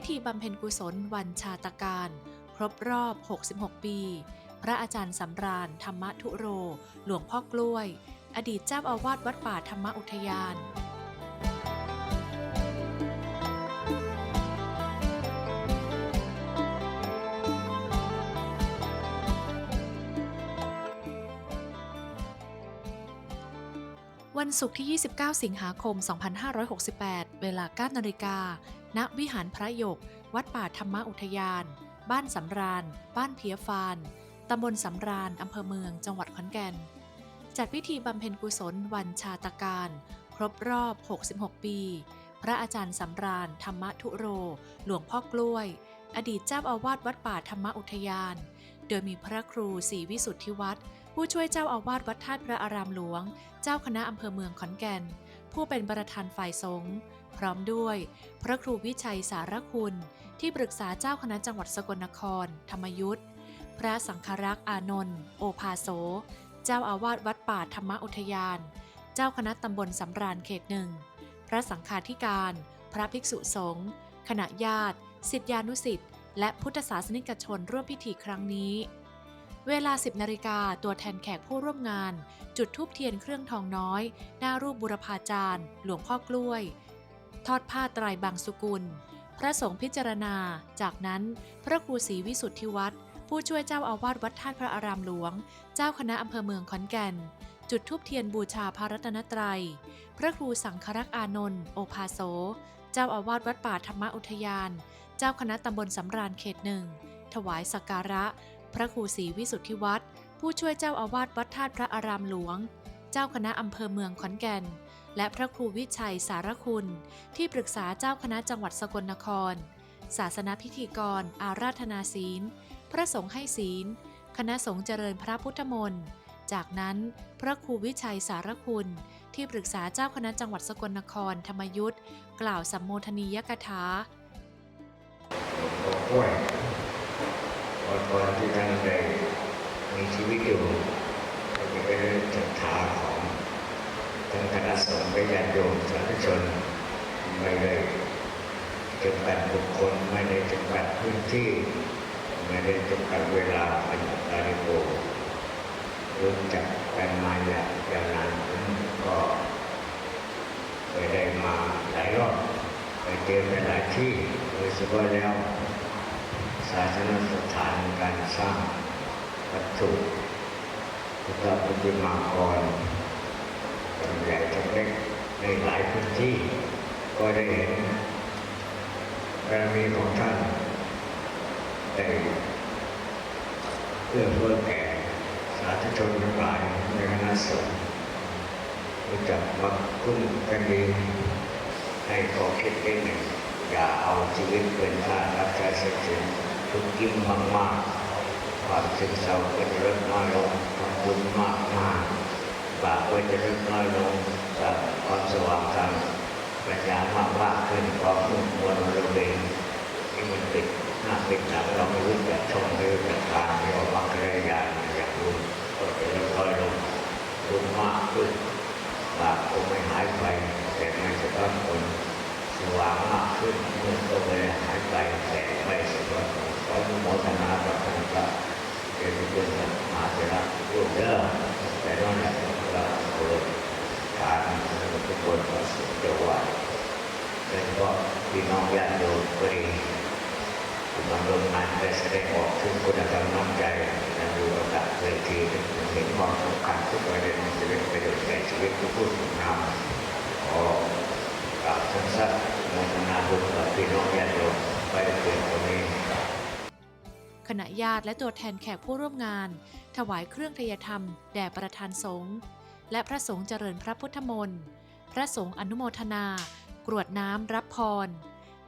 พิธีบำเพ็ญกุศลวันชาตการ ครบรอบ 66 ปี พระอาจารย์สำราญธรรมทุโร หลวงพ่อกล้วย อดีตเจ้าอาวาสวัดป่าธรรมอุทยาน วันศุกร์ที่ 29 สิงหาคม 2568 เวลา9นาฬิกา ณ วิหารพระยก วัดป่าธรรมอุทยาน บ้านสำราญ บ้านเพียฟาน ตำบลสำราญ อำเภอเมือง จังหวัดขอนแก่น จัดพิธีบำเพ็ญกุศลวันชาตการ ครบรอบ 66 ปี พระอาจารย์สำราญ ธรรมทุโร หลวงพ่อกล้วย อดีตเจ้าอาวาสวัดป่าธรรมอุทยาน โดยมีพระครูศรีวิสุทธิวัฒน์ ผู้ช่วยเจ้าอาวาสวัดธาพระอารามหลวง เจ้าคณะอำเภอเมืองขอนแก่น ผู้เป็นประธานฝ่ายสงฆ์พร้อมด้วย พระครูวิชัยสารคุณ ที่ปรึกษาเจ้าคณะจังหวัดสกลนคร ธรรมยุทธพระสังฆรักษ์อานนท์โอภาโส เจ้าอาวาสวัดป่าธรรมอุทยาน เจ้าคณะตำบลสำราญเขตหนึ่ง พระสังฆาธิการ พระภิกษุสงฆ์คณะญาติ สิทธิานุสิทธิ์และพุทธศาสนิกชนร่วมพิธีครั้งนี้ เวลา 10นาฬิกาตัวแทนแขกผู้ร่วมงาน จุดทูบเทียนเครื่องทองน้อย หน้ารูปบุรพาจารย์ หลวงพ่อกล้วย ทอดผ้าไตรบางสุกุล พระสงฆ์พิจารณา จากนั้นพระครูศรีวิสุทธิวัฒน์ผู้ช่วยเจ้าอาวาสวัดธาพระอารามหลวง เจ้าคณะอำเภอเมืองขอนแก่น จุดทูบเทียนบูชาพระรัตนตรัย พระครูสังฆรักษ์อานนท์โอภาโส เจ้าอาวาสวัดป่าธรรมอุทยาน เจ้าคณะตำบลสำราญเขตหนึ่งถวายสักการะ พระครูศรีวิสุทธิวัฒน์ผู้ช่วยเจ้าอาวาสวัดธาตุพระอารามหลวง เจ้าคณะอำเภอเมืองขอนแก่น และพระครูวิชัยสารคุณ ที่ปรึกษาเจ้าคณะจังหวัดสกลนคร ศาสนาพิธีกร อาราธนาศีล พระสงฆ์ให้ศีล คณะสงฆ์เจริญพระพุทธมนต์จากนั้นพระครูวิชัยสารคุณ ที่ปรึกษาเจ้าคณะจังหวัดสกลนครธรรมยุทธกล่าวสัมโมทนียกถา ก่อนที่ท่านได้มีชีวิตอยู่ก็เป็นศรัทธาของทั้งคณะสงฆ์และญาติโยมสาธุชนไม่ได้จำกัดบุคคลไม่ได้จำกัดพื้นที่ ไม่ได้จำกัดเวลาเป็นอาริโกรู้จักกันมาอย่างยาวนานก็เคยได้มาหลายรอบไปเจอกันหลายที่โดยเฉพาะแล้ว ศาสนสถานการสร้างวัตถุพุทธปฏิมากรทั้งใหญ่ทั้งเล็กในหลายพื้นที่ ก็ได้เห็นบารมีของท่านได้เอื้อเฟื้อแก่สาธุชนทั้งหลายในคณะสงฆ์รู้จักว่าคุณแผ่นดินให้ขอคิดนิดหนึ่งอย่าเอาชีวิตเป็นค่ารับใช้ท รัพย์สินทุกยิ้มมากๆความซึมเศร้าก็จะลดน้อยลงความบุญมากมากบาปก็จะลดน้อยลงความสว่างทางปัญญามากมากขึ้นความมุ่งมั่นบริเวงที่มันติดหน้าติดหลังเราไม่รู้จักชมไม่รู้จักทางที่เรามักระยานอย่างรู้ก็จะลดน้อยลงบุญมากขึ้นบาปคงไม่หายไปแต่ไม่จะต้องคน สว่างมากขึ้นเมื่อก็ไม่ได้หายไปแต่ไม่สมบูรณ์ขออ นุโมทนากับท่านพระเจ้าคุณมาเถระรูปเดิมแต่นั่นแหละเราโปรดทานทุกคนมาสุขจะว่าโดยเฉพาะพี่น้องญาติโยมก็ดีที่มาร่วมงานได้แสดงออกถึงคุณธรรมน้ำใจและดูโอกาสเวทีเห็นความสำคัญทุกประเด็นจะเป็นประโยชน์แก่ชีวิตทุกผู้ถูกนำขอกราบสั้นๆโมทนาบุญกับพี่น้องญาติโยมไปเพียงต รงนี้ขณะญาติและตัวแทนแขกผู้ร่วมงาน ถวายเครื่องทยธรรม แด่ประธานสงฆ์และพระสงฆ์เจริญพระพุทธมนต์ พระสงฆ์อนุโมทนา กรวดน้ำรับพร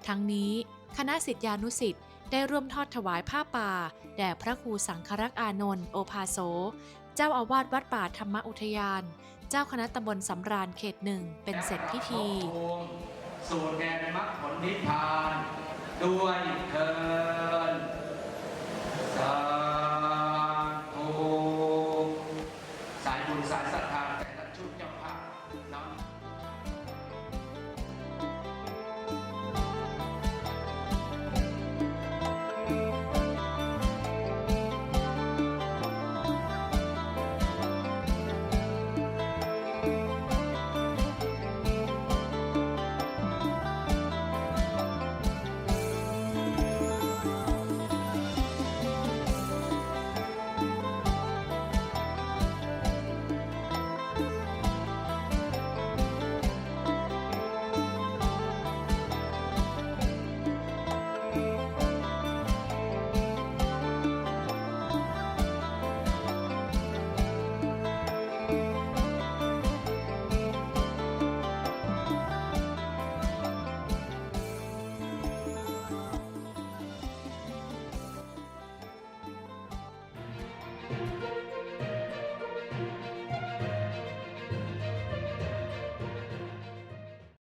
ทั้งนี้คณะสิทธิานุสิทธิ์ได้ร่วมทอดถวายผ้าป่า แด่พระครูสังฆรักษ์อานนท์โอภาโส เจ้าอาวาสวัดป่าธรรมอุทยาน เจ้าคณะตำบลสำราญเขตหนึ่งเป็นเสร็จพิธี สู่แดนมรรคผลนิพพาน ด้วย